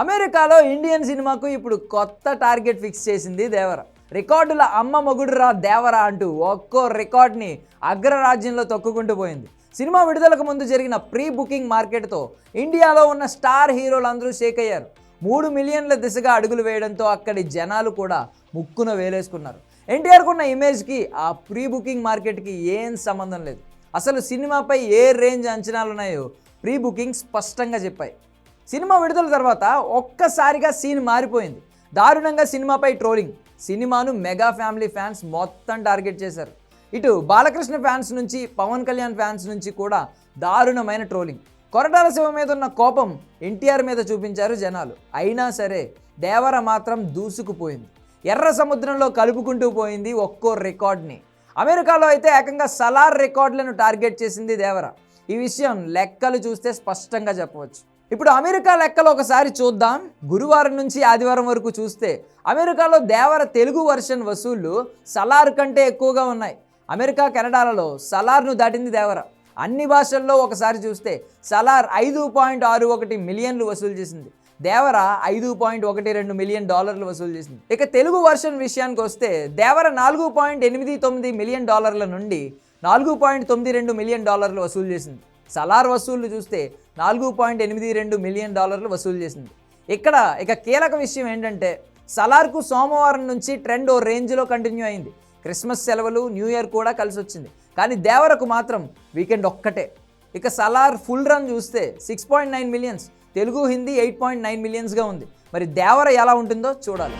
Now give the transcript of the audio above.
అమెరికాలో ఇండియన్ సినిమాకు ఇప్పుడు కొత్త టార్గెట్ ఫిక్స్ చేసింది దేవర. రికార్డుల అమ్మ మొగుడురా దేవరా అంటూ ఒక్కో రికార్డ్ని అగ్రరాజ్యంలో తొక్కుకుంటూ పోయింది. సినిమా విడుదలకు ముందు జరిగిన ప్రీ బుకింగ్ మార్కెట్తో ఇండియాలో ఉన్న స్టార్ హీరోలందరూ షేక్ అయ్యారు. మూడు మిలియన్ల దిశగా అడుగులు వేయడంతో అక్కడి జనాలు కూడా ముక్కున వేలేసుకున్నారు. ఎన్టీఆర్కు ఉన్న ఇమేజ్కి ఆ ప్రీ బుకింగ్ మార్కెట్కి ఏం సంబంధం లేదు. అసలు సినిమాపై ఏ రేంజ్ అంచనాలు ఉన్నాయో ప్రీ బుకింగ్ స్పష్టంగా చెప్పాయి. సినిమా విడుదల తర్వాత ఒక్కసారిగా సీన్ మారిపోయింది. దారుణంగా సినిమాపై ట్రోలింగ్. సినిమాను మెగా ఫ్యామిలీ ఫ్యాన్స్ మొత్తం టార్గెట్ చేశారు. ఇటు బాలకృష్ణ ఫ్యాన్స్ నుంచి పవన్ కళ్యాణ్ ఫ్యాన్స్ నుంచి కూడా దారుణమైన ట్రోలింగ్. కొరటాల శివ మీద ఉన్న కోపం ఎన్టీఆర్ మీద చూపించారు జనాలు. అయినా సరే దేవర మాత్రం దూసుకుపోయింది. ఎర్ర సముద్రంలో కలుపుకుంటూ పోయింది ఒక్కో రికార్డ్ని. అమెరికాలో అయితే ఏకంగా సలార్ రికార్డులను టార్గెట్ చేసింది దేవర. ఈ విషయం లెక్కలు చూస్తే స్పష్టంగా చెప్పవచ్చు. ఇప్పుడు అమెరికా లెక్కలు ఒకసారి చూద్దాం. గురువారం నుంచి ఆదివారం వరకు చూస్తే అమెరికాలో దేవర తెలుగు వర్షన్ వసూళ్ళు సలార్ కంటే ఎక్కువగా ఉన్నాయి. అమెరికా కెనడాలలో సలార్ను దాటింది దేవర. అన్ని భాషల్లో ఒకసారి చూస్తే సలార్ ఐదు పాయింట్ ఆరు ఒకటి మిలియన్లు వసూలు చేసింది. దేవర ఐదు పాయింట్ ఒకటి రెండు మిలియన్ డాలర్లు వసూలు చేసింది. ఇక తెలుగు వర్షన్ విషయానికి వస్తే దేవర నాలుగు పాయింట్ ఎనిమిది తొమ్మిది మిలియన్ డాలర్ల నుండి నాలుగు పాయింట్ తొమ్మిది రెండు మిలియన్ డాలర్లు వసూలు చేసింది. సలార్ వసూళ్ళు చూస్తే నాలుగు పాయింట్ ఎనిమిది రెండు మిలియన్ డాలర్లు వసూలు చేసింది. ఇక్కడ ఇక కీలక విషయం ఏంటంటే సలార్కు సోమవారం నుంచి ట్రెండ్ ఓ రేంజ్లో కంటిన్యూ అయింది. క్రిస్మస్ సెలవులు న్యూ ఇయర్ కూడా కలిసి వచ్చింది. కానీ దేవరకు మాత్రం వీకెండ్ ఒక్కటే. ఇక సలార్ ఫుల్ రన్ చూస్తే six point nine millions Telugu Hindi eight point nine మిలియన్స్గా ఉంది. మరి దేవర ఎలా ఉంటుందో చూడాలి.